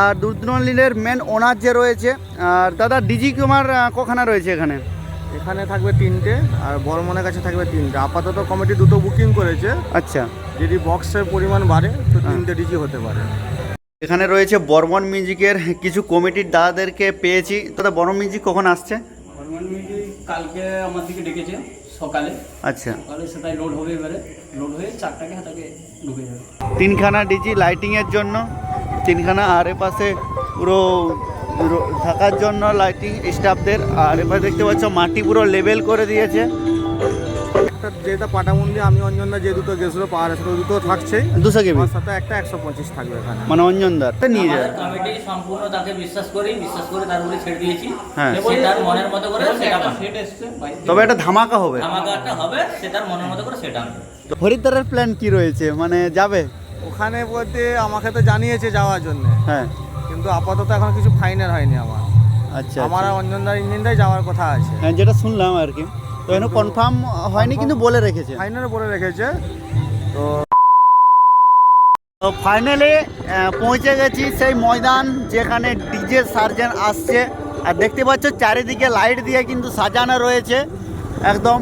আর দুর্দলিনের main ওনার যে রয়েছে আর দাদা ডিজি কুমার কখানা রয়েছে এখানে? এখানে থাকবে তিনটে আর বর্মনের কাছে থাকবে তিনটে। আপাতত কমিটি দুটো বুকিং করেছে। আচ্ছা। যদি বক্সের পরিমাণ বাড়ে তো তিনটে ডিজি হতে পারে। এখানে রয়েছে বর্মন মিউজিকের কিছু কমিটির দাদাদেরকে পেয়েছি। দাদা বর্মন মিউজিক কখন আসছে? হনুমান মিউজিক কালকে আমার দিকে ডেকেছে সকালে। আচ্ছা। সকালে সেটাই লোড হবে এবারে লোড হয়ে চারটাকে হাতাকে ঢুকে যাবে। তিনখানা ডিজি লাইটিংয়ের জন্য। তিনখানা আর এ পাশে পুরো রো- থাকার জন্য লাইটিং স্টাফদের আর এবার দেখতে পাচ্ছ মাটি পুরো লেভেল করে দিয়েছে। যেটা পাটামুন্ডি আমি অঞ্জনদা যে দুটো গেছিল পাহাড়ে সেটা দুটো থাকছেই। দুশো কেবি? সাথে একটা একশো পঁচিশ থাকবে এখানে। মানে অঞ্জনদার। তা নিয়ে যাবে। কমিটি সম্পূর্ণ তাকে বিশ্বাস করি বিশ্বাস করে তার উপরে ছেড়ে দিয়েছি। হ্যাঁ। সে তার মনের মতো করে সেটা সেট এসছে তবে একটা ধামাকা হবে। ধামাকাটা হবে সে তার মনের মতো করে সেটা তো হরিদ্বারের প্ল্যান কি রয়েছে? মানে যাবে? ওখানে বলতে আমাকে তো জানিয়েছে যাওয়ার জন্য। হ্যাঁ। কিন্তু আপাতত এখন কিছু ফাইনাল হয়নি আমার। আচ্ছা আমার আর অঞ্জনদার ইঞ্জিনটাই যাওয়ার কথা আছে। হ্যাঁ যেটা শুনলাম আর কি। তো এখনও কনফার্ম হয়নি কিন্তু বলে রেখেছে। ফাইনাল বলে রেখেছে। তো তো ফাইনালে পৌঁছে গেছি সেই ময়দান যেখানে ডিজে সার্জেন আসছে। আর দেখতে পাচ্ছ চারিদিকে লাইট দিয়ে কিন্তু সাজানো রয়েছে। একদম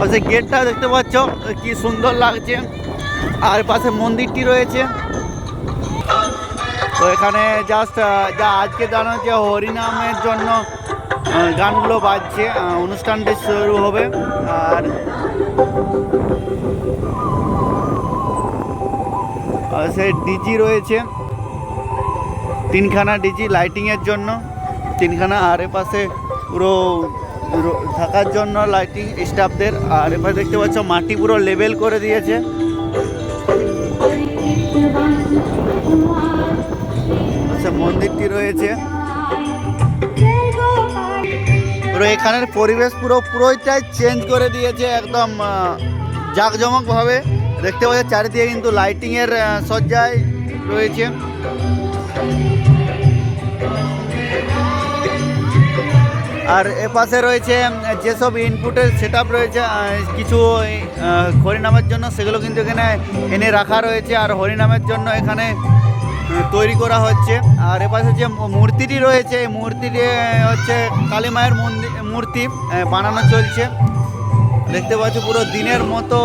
আর সেই গেটটা দেখতে পাচ্ছ, কি সুন্দর লাগছে। আর পাশে মন্দিরটি রয়েছে। তো এখানে জাস্ট যা আজকে জানো যে হরিনামের জন্য গানগুলো বাজছে অনুষ্ঠানটি শুরু হবে। আর সে ডিজি রয়েছে, তিনখানা ডিজি লাইটিংয়ের জন্য, তিনখানা আর পাশে পুরো থাকার জন্য লাইটিং স্টাফদের আর এবার দেখতে পাচ্ছ, মাটি পুরো লেভেল করে দিয়েছে। আচ্ছা মন্দিরটি রয়েছে। পুরো এখানের পরিবেশ পুরো পুরোটাই চেঞ্জ করে দিয়েছে একদম জাঁকজমকভাবে। দেখতে পাচ্ছি, চারিদিকে কিন্তু লাইটিংয়ের সজ্জায় রয়েছে। আর এপাশে রয়েছে যেসব ইনপুটের সেট রয়েছে কিছু হরিনামের জন্য, সেগুলো কিন্তু এখানে এনে রাখা রয়েছে। আর হরিনামের জন্য এখানে তৈরি করা হচ্ছে। আর এপাশে যে মূর্তিটি রয়েছে, এই মূর্তিটি হচ্ছে কালী মায়ের মন্দির মূর্তি বানানো চলছে। দেখতে পাচ্ছি, পুরো দিনের মতো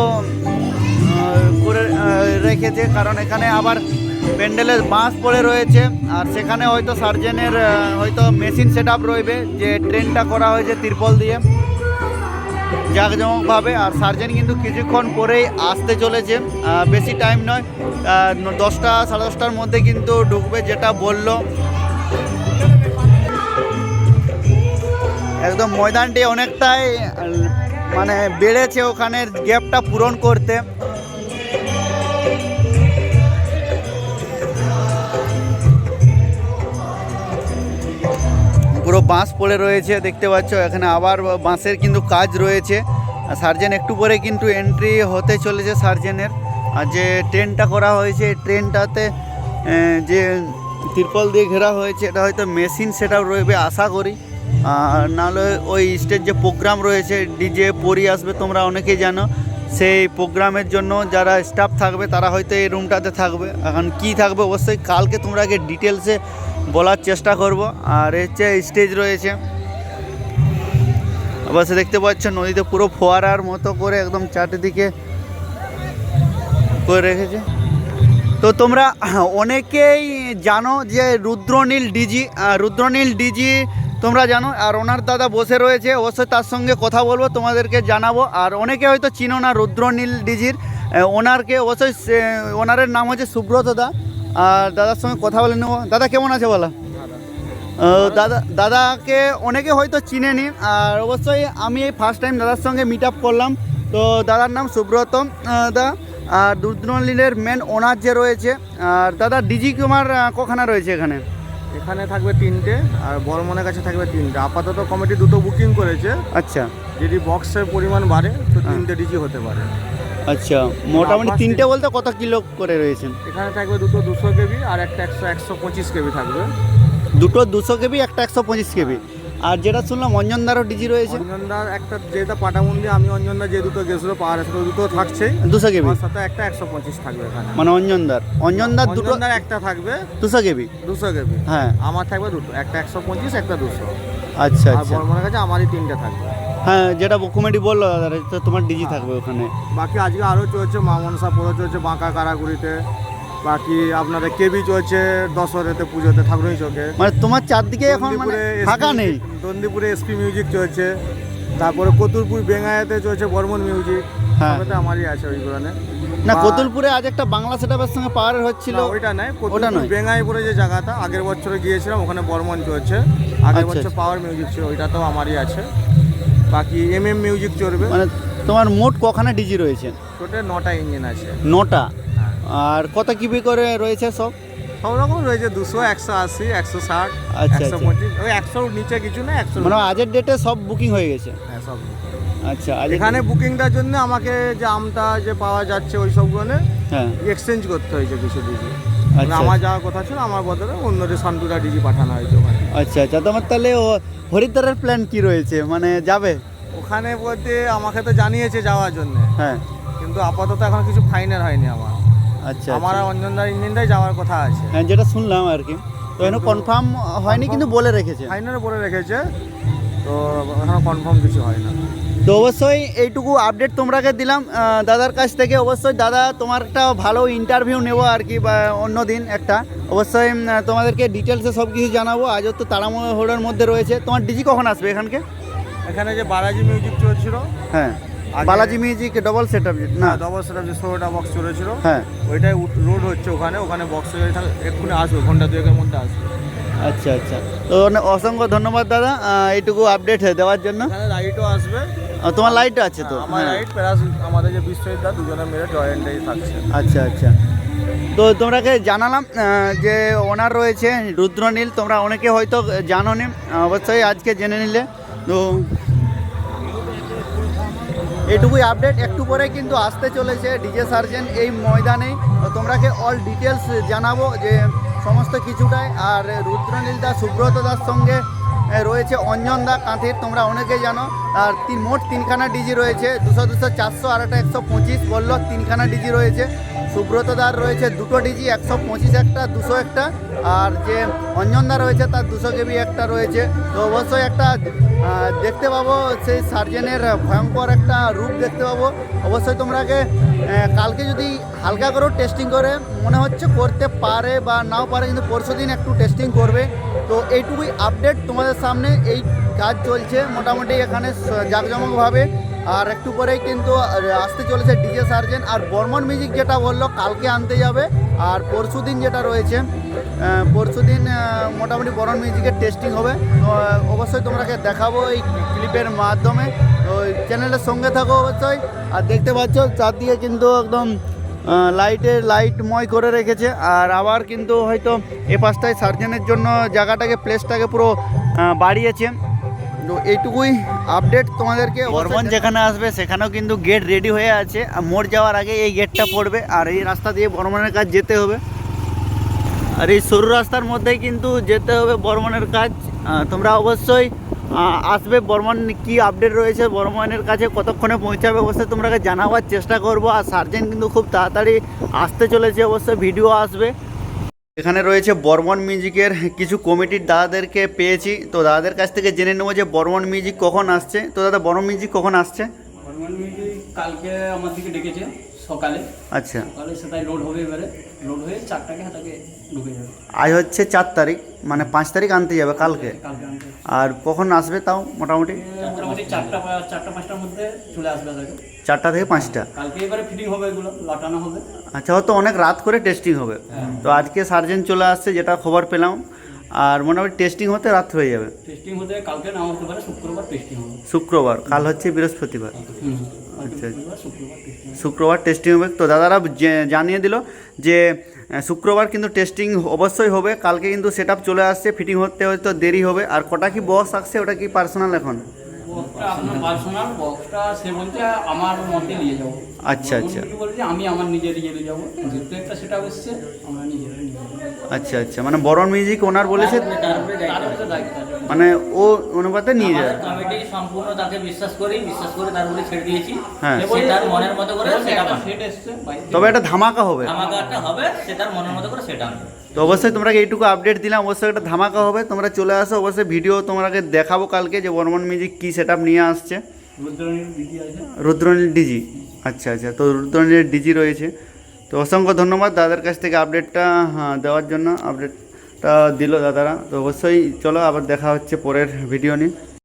করে রেখেছে। কারণ এখানে আবার প্যান্ডেলের বাঁশ পড়ে রয়েছে, আর সেখানে হয়তো সার্জেনের হয়তো মেশিন সেট আপ রইবে, যে ট্রেনটা করা হয়েছে তিরপল দিয়ে। জাঁকজমকভাবে, আর সার্জেন কিন্তু কিছুক্ষণ পরেই আসতে চলেছে বেশি টাইম নয় দশটা, সাড়ে দশটার মধ্যে কিন্তু ঢুকবে যেটা বলল। একদম ময়দানটি অনেকটাই মানে বেড়েছে ওখানের গ্যাপটা পূরণ করতে। বাঁশ পড়ে রয়েছে, দেখতে পাচ্ছ, এখানে আবার বাঁশের কিন্তু কাজ রয়েছে। সার্জেন একটু পরে কিন্তু এন্ট্রি হতে চলেছে সার্জেনের। আর যে ট্রেনটা করা হয়েছে ট্রেনটাতে যে তিরপল দিয়ে ঘেরা হয়েছে, এটা হয়তো মেশিন সেটা রয়েবে, আশা করি। আর নাহলে ওই স্টেজ যে প্রোগ্রাম রয়েছে ডিজে পরি আসবে, তোমরা অনেকেই জানো, সেই প্রোগ্রামের জন্য যারা স্টাফ থাকবে, তারা হয়তো এই রুমটাতে থাকবে। এখন কি থাকবে, অবশ্যই কালকে তোমরা আগে ডিটেলসে বলার চেষ্টা করব। আর হচ্ছে স্টেজ রয়েছে। অবশ্যই দেখতে পাচ্ছ, নদীতে পুরো ফোয়ারার মতো করে একদম চারিদিকে করে রেখেছে। তো তোমরা অনেকেই জানো যে রুদ্রনীল ডিজি রুদ্রনীল ডিজি তোমরা জানো, আর ওনার দাদা বসে রয়েছে। অবশ্যই তার সঙ্গে কথা বলব, তোমাদেরকে জানাব। আর অনেকে হয়তো চিনো না রুদ্রনীল ডিজির। ওনারকে অবশ্যই ওনারের নাম হচ্ছে সুব্রত দা। আর দাদার সঙ্গে কথা বলে নেব। দাদা কেমন আছে বলা? দাদা দাদাকে অনেকে হয়তো চিনে চিনেনি আর অবশ্যই আমি এই ফার্স্ট টাইম দাদার সঙ্গে মিট আপ করলাম। তো দাদার নাম সুব্রত দা। আর দুর্দলিনের মেন ওনার যে রয়েছে আর দাদা ডিজি কুমার কখানা রয়েছে এখানে? এখানে থাকবে তিনটে আর বর্মনের কাছে থাকবে তিনটে। আপাতত কমিটি দুটো বুকিং করেছে। আচ্ছা। যদি বক্সের পরিমাণ বাড়ে তো তিনটে ডিজি হতে পারে। আচ্ছা মোটামুটি তিনটে বলতে কত কিলো করে রয়েছেন এখানে থাকবে দুটো দুশো কেবি আর একটা একশো একশো পঁচিশ কেবি থাকবে। দুটো দুশো কেবি একটা একশো পঁচিশ কেবি। আর যেটা শুনলাম অঞ্জনদারও ডিজি রয়েছে? অঞ্জনদার একটা যেটা পাটামুন্ডি আমি অঞ্জনদার যে দুটো গেছিল পাওয়ার আছে দুটো থাকছে দুশো কেবি? সাথে একটা একশো পঁচিশ থাকবে এখানে। মানে অঞ্জনদার। অঞ্জনদার দুটো একটা থাকবে। দুশো কেবি? দুশো কেবি। হ্যাঁ। আমার থাকবে দুটো। একটা একশো পঁচিশ একটা দুশো। আচ্ছা আচ্ছা। বর্মনের কাছে আমারই তিনটে থাকবে। হ্যাঁ যেটা কমেডি বলল দাদা তো তোমার ডিজি থাকবে ওখানে। বাকি আজকে আরও চলছে মা মনসা পুরো চলছে বাঁকা কারাগুড়িতে। বাকি আপনাদের কেবি চলছে দশহরেতে পুজোতে ঠাকুরই চোখে। মানে তোমার চারদিকে এখন মানে ফাঁকা নেই? দন্দিপুরে এসপি মিউজিক চলছে। তারপরে কতুলপুর বেঙ্গায়াতে চলছে বর্মন মিউজিক হ্যাঁ। আমারই আছে ওইগুলো না কতুলপুরে আজ একটা বাংলা সেটাপের সঙ্গে পাওয়ার হচ্ছিল। ওইটা নয় ওটা নয়। বেঙ্গাইপুরে যে জায়গাটা আগের বছরে গিয়েছিলাম ওখানে বর্মন চলছে। আগের আচ্ছা, বছর আচ্ছা। পাওয়ার মিউজিক ছিল ওইটাতেও আমারই আছে। বাকি এম এম মিউজিক চলবে। মানে তোমার মোট কখানা ডিজি রয়েছে? টোটাল নটা ইঞ্জিন আছে। নটা? হ্যাঁ। আর কত কিবি করে রয়েছে সব? সব রকম রয়েছে দুশো একশো আশি একশো ষাট আচ্ছা, একশো আচ্ছা। পঁচিশ ওই একশোর নিচে কিছু না একশো মানে আজের ডেটে সব বুকিং হয়ে গেছে? হ্যাঁ সব আচ্ছা এখানে বুকিংটার জন্য আমাকে যে আমটা যে পাওয়া যাচ্ছে ওই সবগুলো হ্যাঁ। এক্সচেঞ্জ করতে হয়েছে কিছু ডিজি আচ্ছা। আমার যাওয়ার কথা ছিল আমার বদলে অন্যদের শান্তুরা ডিজি পাঠানো হয়েছে ওখানে। আচ্ছা আচ্ছা। তোমার তাহলে ও হরিদ্বারের প্ল্যান কি রয়েছে? মানে যাবে? ওখানে বলতে আমাকে তো জানিয়েছে যাওয়ার জন্য। হ্যাঁ। কিন্তু আপাতত এখন কিছু ফাইনাল হয়নি আমার। আচ্ছা আমার আচ্ছা। আর অঞ্জনদার ইঞ্জিনটাই যাওয়ার কথা আছে। হ্যাঁ যেটা শুনলাম আর কি। তো এখনও কনফার্ম হয়নি কিন্তু বলে রেখেছে। ফাইনাল বলে রেখেছে। তো এখনও কনফার্ম কিছু হয় না তো অবশ্যই এইটুকু আপডেট তোমরাকে দিলাম। দাদার কাছ থেকে অবশ্যই দাদা তোমার একটা ভালো ইন্টারভিউ নেব আর কি বা অন্য দিন একটা। অবশ্যই তোমাদেরকে ডিটেলসে সব কিছু জানাব। আজও তো তাড়ামোড়ের মধ্যে রয়েছে। তোমার ডিজি কখন আসবে এখানকে? এখানে যে বালাজি মিউজিক চলছিল। হ্যাঁ Balaji music double set up না? ডবল সেটআপ যে ষোলোটা বক্স চলেছিল। হ্যাঁ। ওইটাই লোড হচ্ছে ওখানে। ওখানে বক্স এক্ষুনি আসবে ঘণ্টা দুয়েকের মধ্যে আসবে। আচ্ছা আচ্ছা। তো অসংখ্য ধন্যবাদ দাদা এইটুকু আপডেট দেওয়ার জন্য। লাইটও আসবে। তোমার লাইট আছে তো? আমার হ্যাঁ। লাইট প্লাস আমাদের যে বিশ্বজিৎ দুজনে মিলে জয়েন্টেই থাকছে। আচ্ছা আচ্ছা। তো তোমরাকে জানালাম যে ওনার রয়েছে রুদ্রনীল তোমরা অনেকে হয়তো জানো নি অবশ্যই আজকে জেনে নিলে। তো এটুকুই আপডেট একটু পরে কিন্তু আসতে চলেছে ডিজে সার্জেন এই ময়দানে। তো তোমরাকে অল ডিটেলস জানাব যে সমস্ত কিছুটাই। আর রুদ্রনীল দাস সুব্রত দাস সঙ্গে রয়েছে অঞ্জন দা কাঁথির, তোমরা অনেকেই জানো। আর তিন, মোট তিনখানা ডিজি রয়েছে, দুশো দুশো, চারশো, আর একটা একশো পঁচিশ বলল তিনখানা ডিজি রয়েছে। সুব্রত দার রয়েছে দুটো ডিজি, একশো পঁচিশ একটা, দুশো একটা। আর যে অঞ্জনদা রয়েছে তার দুশো কেবি একটা রয়েছে। তো অবশ্যই একটা দেখতে পাবো, সেই সার্জেনের ভয়ঙ্কর একটা রূপ দেখতে পাবো। অবশ্যই তোমরাকে কালকে যদি হালকা করেও টেস্টিং করে, মনে হচ্ছে করতে পারে বা নাও পারে, কিন্তু পরশু দিন একটু টেস্টিং করবে। তো এইটুকুই আপডেট তোমাদের সামনে। এই কাজ চলছে মোটামুটি এখানে জাঁকজমকভাবে। আর একটু পরেই কিন্তু আসতে চলেছে ডিজে সার্জেন আর বর্মন মিউজিক যেটা বলল, কালকে আনতে যাবে। আর পরশু দিন যেটা রয়েছে পরশু দিন মোটামুটি বর্মন মিউজিকের টেস্টিং হবে। অবশ্যই তোমরাকে দেখাবো এই ক্লিপের মাধ্যমে। তো চ্যানেলের সঙ্গে থাকো অবশ্যই। আর দেখতে পাচ্ছ, চারদিকে কিন্তু একদম লাইটে লাইটময় করে রেখেছে, আর আবার কিন্তু হয়তো এ পাশটায় সার্জেনের জন্য জায়গাটাকে প্লেসটাকে পুরো বাড়িয়েছে। তো এইটুকুই আপডেট তোমাদেরকে। বর্মন যেখানে আসবে, সেখানেও কিন্তু গেট রেডি হয়ে আছে। আর মোড় যাওয়ার আগে এই গেটটা পড়বে, আর এই রাস্তা দিয়ে বর্মনের কাজ যেতে হবে। আর এই সরু রাস্তার মধ্যেই কিন্তু যেতে হবে বর্মনের কাজ। তোমরা অবশ্যই আসবে বর্মন কি আপডেট রয়েছে বর্মনের কাছে কতক্ষণে পৌঁছাবে অবশ্যই তোমরাকে জানাবার চেষ্টা করব। আর সার্জেন কিন্তু খুব তাড়াতাড়ি আসতে চলেছে অবশ্যই ভিডিও আসবে। এখানে রয়েছে বর্মন মিউজিকের কিছু কমিটির দাদাদেরকে পেয়েছি। তো দাদাদের কাছ থেকে জেনে নেব যে বর্মন মিউজিক কখন আসছে। তো দাদা বর্মন মিউজিক কখন আসছে? হনুমান মিউজিক কালকে আমার দিকে ডেকেছে সকালে। আচ্ছা। সকালে সেটাই লোড হবে এবারে। লোড হয়ে চারটাকে হাতাকে ঢুকে যাবে। আজ হচ্ছে চার তারিখ মানে পাঁচ তারিখ আনতে যাবে কালকে। কালকে আনতে আর কখন আসবে তাও মোটামুটি? মোটামুটি চারটা বা- চারটা পাঁচটার মধ্যে চলে আসবে তাকে। চারটা থেকে পাঁচটা। কালকে এবারে ফিটিং হবে এগুলো লাটানো হবে। আচ্ছা হয়তো অনেক রাত করে টেস্টিং হবে। তো আজকে সার্জেন চলে আসছে যেটা খবর পেলাম। আর মোটামুটি টেস্টিং হতে রাত হয়ে যাবে। টেস্টিং হতে কালকে না হতে পারে শুক্রবার টেস্টিং হবে। শুক্রবার কাল হচ্ছে বৃহস্পতিবার। হুম আচ্ছা। শুক্রবার শুক্রবার টেস্টিং হবে। তো দাদারা জানিয়ে দিল যে শুক্রবার কিন্তু টেস্টিং অবশ্যই হবে। কালকে কিন্তু সেট চলে আসছে। ফিটিং হতে হয়তো দেরি হবে। আর কটা কি বস আসছে, ওটা কি পার্সোনাল এখন? বক্সটা আপনার পার্সোনাল বক্সটা সে বলছে আমার মতে নিয়ে যাব। আচ্ছা, আচ্ছা। বলছে আমি আমার নিজের নিয়ে নিয়ে যাব। যেহেতু সেটা এসছে আমরা নিজেরা নিয়ে আচ্ছা আচ্ছা। মানে বরণ মিউজিক ওনার বলেছে মানে ও অনুপাতে নিয়ে আমাদের কমিটি সম্পূর্ণ তাকে বিশ্বাস করি বিশ্বাস করে তার উপরে ছেড়ে দিয়েছি। হ্যাঁ। সে তার মনের মতো করে সেটা। তবে একটা ধামাকা হবে। আমাকে হবে সে তার মনের মতো করে সেটা আনবে। তো অবশ্যই তোমরা এইটুকু আপডেট দিলাম। অবশ্যই একটা ধামাকা হবে। তোমরা চলে আসো। অবশ্যই ভিডিও তোমাকে দেখাবো কালকে যে বর্মন মিউজিক কী সেট নিয়ে আসছে। রুদ্রনীল রুদ্রনীল ডিজি আচ্ছা আচ্ছা। তো রুদ্রনীলের ডিজি রয়েছে। তো অসংখ্য ধন্যবাদ দাদার কাছ থেকে আপডেটটা হ্যাঁ, দেওয়ার জন্য। আপডেটটা দিল দাদারা। তো অবশ্যই চলো আবার দেখা হচ্ছে পরের ভিডিও নিয়ে।